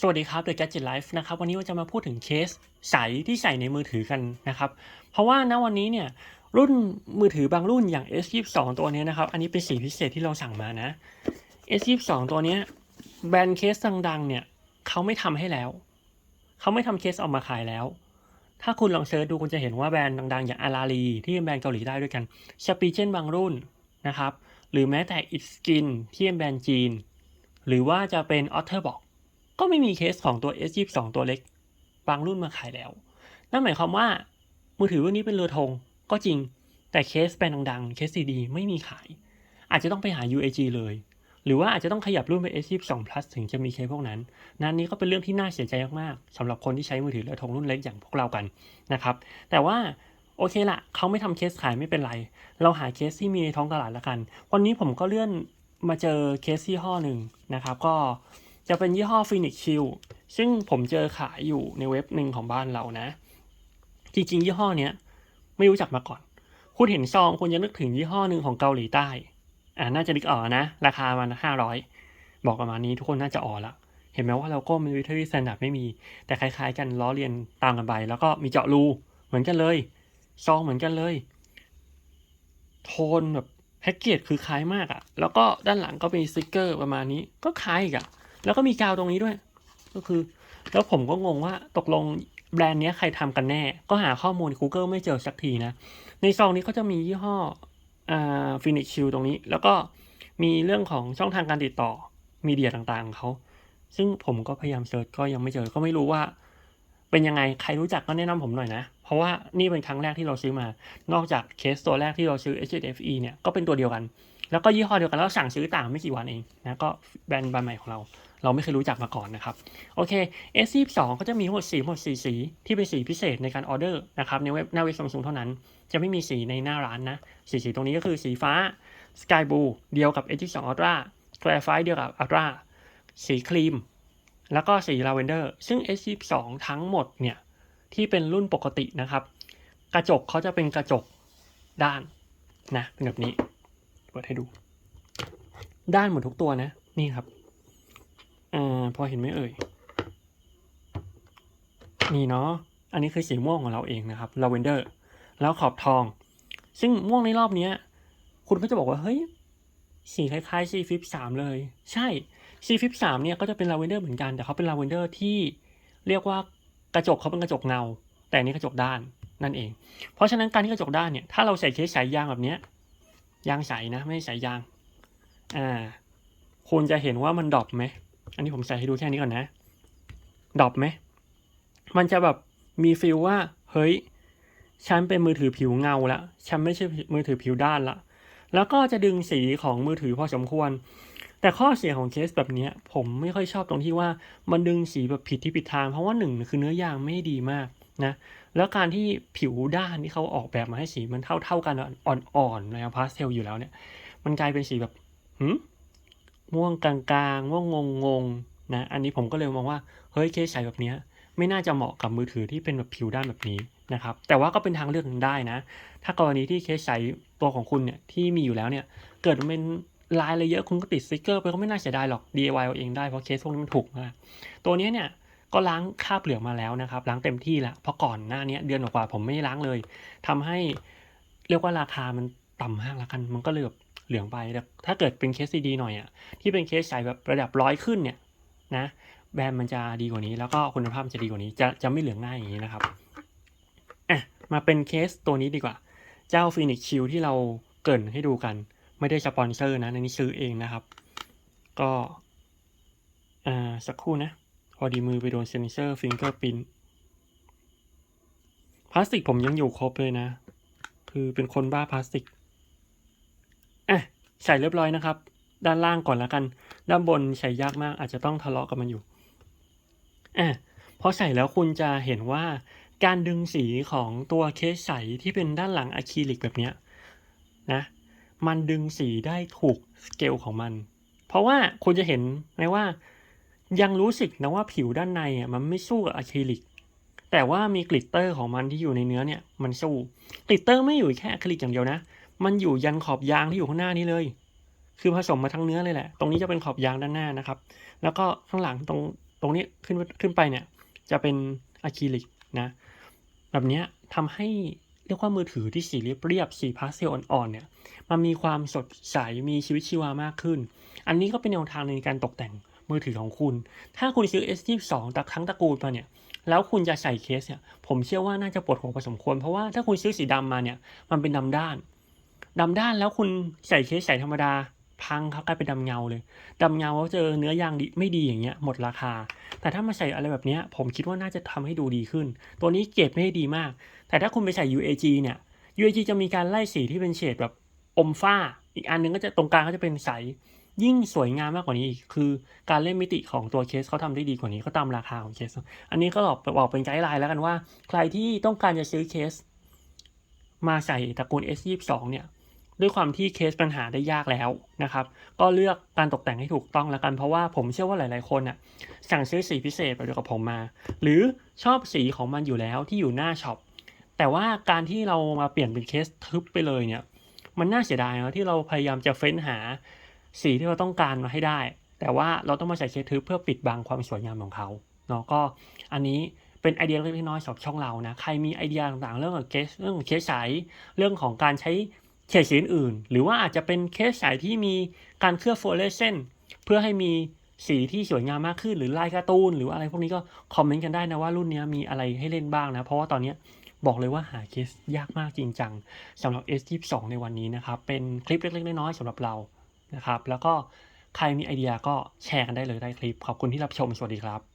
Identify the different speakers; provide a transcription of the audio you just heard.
Speaker 1: สวัสดีครับ The Gadget Life นะครับวันนี้เราจะมาพูดถึงเคสใสที่ใส่ในมือถือกันนะครับ เพราะว่าณวันนี้เนี่ยรุ่นมือถือบางรุ่นอย่าง S22 ตัวนี้นะครับ อันนี้เป็นสีพิเศษที่เราสั่งมานะ S22 ตัวนี้แบรนด์เคสดังๆ เนี่ยเขาไม่ทำให้แล้ว เขาไม่ทำเคสออกมาขายแล้ว ถ้าคุณลองเซิร์ชดูคุณจะเห็นว่าแบรนด์ดังๆ อย่างอาราลีที่เป็นแบรนด์เกาหลีใต้ด้วยกันชปีเจนบางรุ่นนะครับ หรือแม้แต่ It Skin ที่เป็นแบรนด์จีน หรือว่าจะเป็น Otterbox ก็ ก็ไม่มีเคสของตัว S22 ตัวเล็ก บางรุ่นมาขายแล้ว นั่นหมายความว่า มือถือรุ่นนี้เป็นเรือธงก็จริง แต่เคสแบรนด์ดังๆ เคสดีๆ ไม่มีขาย อาจจะต้องไปหา UAG เลย หรือว่าอาจจะต้องขยับรุ่นไป S22 Plus ถึงจะมีเคสพวกนั้น นั้นนี้ก็เป็นเรื่องที่น่าเสียใจมากๆสำหรับคนที่ใช้มือถือเรือธงรุ่นเล็กอย่างพวกเรากันนะครับ แต่ว่าโอเคละเขาไม่ทำเคสขายไม่เป็นไร เราหาเคสที่มีในท้องตลาดละกัน วันนี้ผมก็เลื่อนมาเจอเคสยี่ห้อหนึ่งนะครับ ก็ จะเป็นยี่ห้อ Phoenix Shield ซึ่งผมเจอขายอยู่ในเว็บหนึ่งของบ้านเรานะ จริงๆ ยี่ห้อเนี้ยไม่รู้จักมาก่อน คุณเห็นซองคุณจะนึกถึงยี่ห้อหนึ่งของเกาหลีใต้ อ่าน่าจะนึกออกนะ ราคามันห้าร้อยบอกประมาณนี้ทุกคนน่าจะอ๋อละ เห็นไหมว่าเราก็มีวิทยุสแตนดาร์ดไม่มี แต่คล้ายๆ กันล้อเลียนตามกันไป แล้วก็มีเจาะรูเหมือนกันเลยซองเหมือนกันเลย โทนแบบแพ็กเกจคือคล้ายมากอะแล้วก็ด้านหลังก็มีสติกเกอร์ประมาณนี้ก็คล้ายอีกอะ แล้วก็มีกาวตรงนี้ด้วย ก็คือ แล้วผมก็งงว่าตกลงแบรนด์เนี้ยใครทำกันแน่ ก็หาข้อมูล Google ไม่เจอสักทีนะ ในซองนี้เขาจะมียี่ห้ออ่าฟินิกชิลตรงนี้ แล้วก็มีเรื่องของช่องทางการติดต่อมีเดียต่างๆของเขาซึ่งผมก็พยายามเซิร์ชก็ยังไม่เจอ ก็ไม่รู้ว่า เป็นยังไง ใครรู้จักก็แนะนำผมหน่อยนะ เพราะว่านี่เป็นครั้งแรกที่เราซื้อมา นอกจากเคสตัวแรกที่เราซื้อ hfe เนี่ย ก็เป็นตัวเดียวกัน แล้วก็ยี่ห้อเดียวกันแล้วสั่งซื้อต่างไม่กี่วันเองนะ ก็แบรนด์แบรนด์ใหม่ของเรา เราไม่เคยรู้จักมาก่อนนะครับโอเค S22 ก็จะมีทั้งหมดสีหมดสีสีที่เป็นสีพิเศษในการออเดอร์นะครับในเว็บหน้าเว็บซัมซุงเท่านั้น จะไม่มีสีในหน้าร้านนะสีสีตรงนี้ก็คือสีฟ้า Sky Blue เดียวกับ S22 Ultra Graphite เดียวกับ Ultra สีครีม แล้วก็สีลาเวนเดอร์ซึ่ง S22 ทั้งหมดเนี่ยที่เป็นรุ่นปกตินะครับ กระจกเขาจะเป็นกระจกด้านนะเป็นแบบนี้เปิดให้ดู ด้านหมดทุกตัวนะ นี่ครับ อ่า พอเห็นไหมเอ่ย นี่เนาะ อันนี้คือสีม่วงของเราเองนะครับลาเวนเดอร์ แล้วขอบทอง ซึ่งม่วงในรอบเนี้ย คุณก็จะบอกว่า เฮ้ย สีคล้ายๆ C Flip 3เลย ใช่ C Flip 3เนี่ยก็จะเป็นลาเวนเดอร์เหมือนกัน แต่เขาเป็นลาเวนเดอร์ที่เรียกว่ากระจกเขาเป็นกระจกเงา แต่อันนี้กระจกด้านนั่นเอง เพราะฉะนั้นการที่กระจกด้านเนี่ย ถ้าเราใส่เคสสายยางแบบเนี้ย ยางใสนะ ไม่ใช่สายยาง อ่า คุณจะเห็นว่ามันดรอปไหม อันนี้ผมใส่ให้ดูแค่นี้ก่อนนะดรอปไหม มันจะแบบมีฟีลว่า เฮ้ย ฉันเป็นมือถือผิวเงาละ ฉันไม่ใช่มือถือผิวด้านละ แล้วก็จะดึงสีของมือถือพอสมควร แต่ข้อเสียของเคสแบบนี้ผมไม่ค่อยชอบตรงที่ว่ามันดึงสีแบบผิดที่ผิดทาง เพราะว่าหนึ่งคือเนื้อยางไม่ดีมากนะ แล้วการที่ผิวด้านที่เขาออกแบบมาให้สีมันเท่าเท่าๆกันอ่อนๆแนวพาสเทลอยู่แล้วเนี่ย มันกลายเป็นสีแบบหืม ม่วงกลางๆม่วงงงๆนะอันนี้ผมก็เลยมองว่าเฮ้ยเคสใสแบบนี้ไม่น่าจะเหมาะกับมือถือที่เป็นแบบผิวด้านแบบนี้นะครับแต่ว่าก็เป็นทางเลือกหนึ่งได้นะ ถ้ากรณีที่เคสใสตัวของคุณเนี่ยที่มีอยู่แล้วเนี่ยเกิดเป็นลายอะไรเยอะคุณก็ติดสติกเกอร์ไปก็ไม่น่าเสียดายหรอก DIY เอาเองได้เพราะเคสพวกนี้มันถูกมากตัวนี้เนี่ยก็ล้างคราบเหลืองมาแล้วนะครับล้างเต็มที่แล้วเพราะก่อนหน้านี้เดือนกว่าผมไม่ล้างเลยทำให้เรียกว่าราคามันต่ำมากแล้วกัน มันก็เลยแบบ เหลืองไปแต่ถ้าเกิดเป็นเคสดีๆหน่อยอะที่เป็นเคสใสแบบระดับร้อยขึ้นเนี่ยนะแบรนด์มันจะดีกว่านี้ แล้วก็คุณภาพมันจะดีกว่านี้จะจะไม่เหลืองง่ายอย่างนี้นะครับอะมาเป็นเคสตัวนี้ดีกว่า เจ้า Phoenix Shield ที่เราเกินให้ดูกัน ไม่ได้สปอนเซอร์นะในนี้ซื้อเองนะครับ ก็อ่าสักครู่นะ พอดีมือไปโดนเซนเซอร์ฟิงเกอร์พินพลาสติกผมยังอยู่ครบเลยนะ คือเป็นคนบ้าพลาสติก อะใส่เรียบร้อยนะครับ ด้านล่างก่อนแล้วกัน ด้านบนใส่ยากมาก อาจจะต้องทะเลาะกับมันอยู่อะพอใส่แล้วคุณจะเห็นว่าการดึงสีของตัวเคสใสที่เป็นด้านหลังอะคริลิกแบบเนี้ยนะมันดึงสีได้ถูกสเกลของมัน เพราะว่าคุณจะเห็นไหมว่ายังรู้สึกนะว่าผิวด้านในอะมันไม่สู้กับอะคริลิก แต่ว่ามีกลิตเตอร์ของมันที่อยู่ในเนื้อเนี่ยมันสู้ กลิตเตอร์ไม่อยู่แค่อะคริลิกอย่างเดียวนะ มันอยู่ยันขอบยางที่อยู่ข้างหน้านี้เลย คือผสมมาทั้งเนื้อเลยแหละ ตรงนี้จะเป็นขอบยางด้านหน้านะครับ แล้วก็ข้างหลังตรงตรงนี้ขึ้นขึ้นไปเนี่ย จะเป็นอะคริลิกนะ แบบนี้ทำให้เรียกว่ามือถือที่สีเรียบๆสีพาสเทลอ่อนๆเนี่ยมันมีความสดใสมีชีวิตชีวามากขึ้น อันนี้ก็เป็นแนวทางในการตกแต่งมือถือของคุณ ถ้าคุณซื้อ S22 ตทั้งตระกูลมาเนี่ยแล้วคุณจะใส่เคสเนี่ยผมเชื่อว่าน่าจะปวดหัวพอสมควร เพราะว่าถ้าคุณซื้อสีดำมาเนี่ยมันเป็นดำด้าน ดำด้านแล้วคุณใส่เคสใส่ธรรมดา พังครับกลายเป็นดำเงาเลยดำเงาแล้วเจอเนื้อยางไม่ดีอย่างเงี้ยหมดราคา แต่ถ้ามาใส่อะไรแบบเนี้ยผมคิดว่าน่าจะทำให้ดูดีขึ้น ตัวนี้เกรดไม่ได้ดีมาก แต่ถ้าคุณไปใส่ UAG เนี่ย UAG จะมีการไล่สีที่เป็นเฉดแบบอมฟ้า อีกอันหนึงก็จะตรงกลางก็จะเป็นใสยิ่งสวยงามมากกว่านี้อีกคือการเล่นมิติของตัวเคสเขาทำได้ดีกว่านี้ก็ตามราคาของเคส อันนี้ก็บอกบอกเป็นไกด์ไลน์แล้วกันว่า ใครที่ต้องการจะซื้อเคส มาใส่ตระกูล S22 เนี่ย ด้วยความที่เคสปัญหาได้ยากแล้วนะครับ ก็เลือกการตกแต่งให้ถูกต้องแล้วกันเพราะว่าผมเชื่อว่าหลาย ๆ คนอะสั่งซื้อสีพิเศษแบบเดียวกับผมมา หรือชอบสีของมันอยู่แล้วที่อยู่หน้าช็อปแต่ว่าการที่เรามาเปลี่ยนเป็นเคสทึบไปเลยเนี่ย มันน่าเสียดายนะที่เราพยายามจะเฟ้นหาสีที่เราต้องการมาให้ได้ แต่ว่าเราต้องมาใส่เคสทึบเพื่อปิดบังความสวยงามของเขาเนาะก็อันนี้เป็นไอเดียเล็กๆน้อยๆสำหรับช่องเรานะ ใครมีไอเดียต่างๆ เรื่องของเคสเรื่องของเคสใสเรื่องของการใช้ เฉดสีอื่น หรือว่าอาจจะเป็นเคสใสที่มีการเคลือบโฟลเลเซนต์เพื่อให้มีสีที่สวยงามมากขึ้น หรือลายการ์ตูนหรืออะไรพวกนี้ก็คอมเมนต์กันได้นะว่ารุ่นนี้มีอะไรให้เล่นบ้างนะ เพราะว่าตอนนี้บอกเลยว่าหาเคสยากมากจริงจังสำหรับ S22 ในวันนี้นะครับ เป็นคลิปเล็กๆ น้อยๆสำหรับเรานะครับ แล้วก็ใครมีไอเดียก็แชร์กันได้เลยใต้คลิป ขอบคุณที่รับชม สวัสดีครับ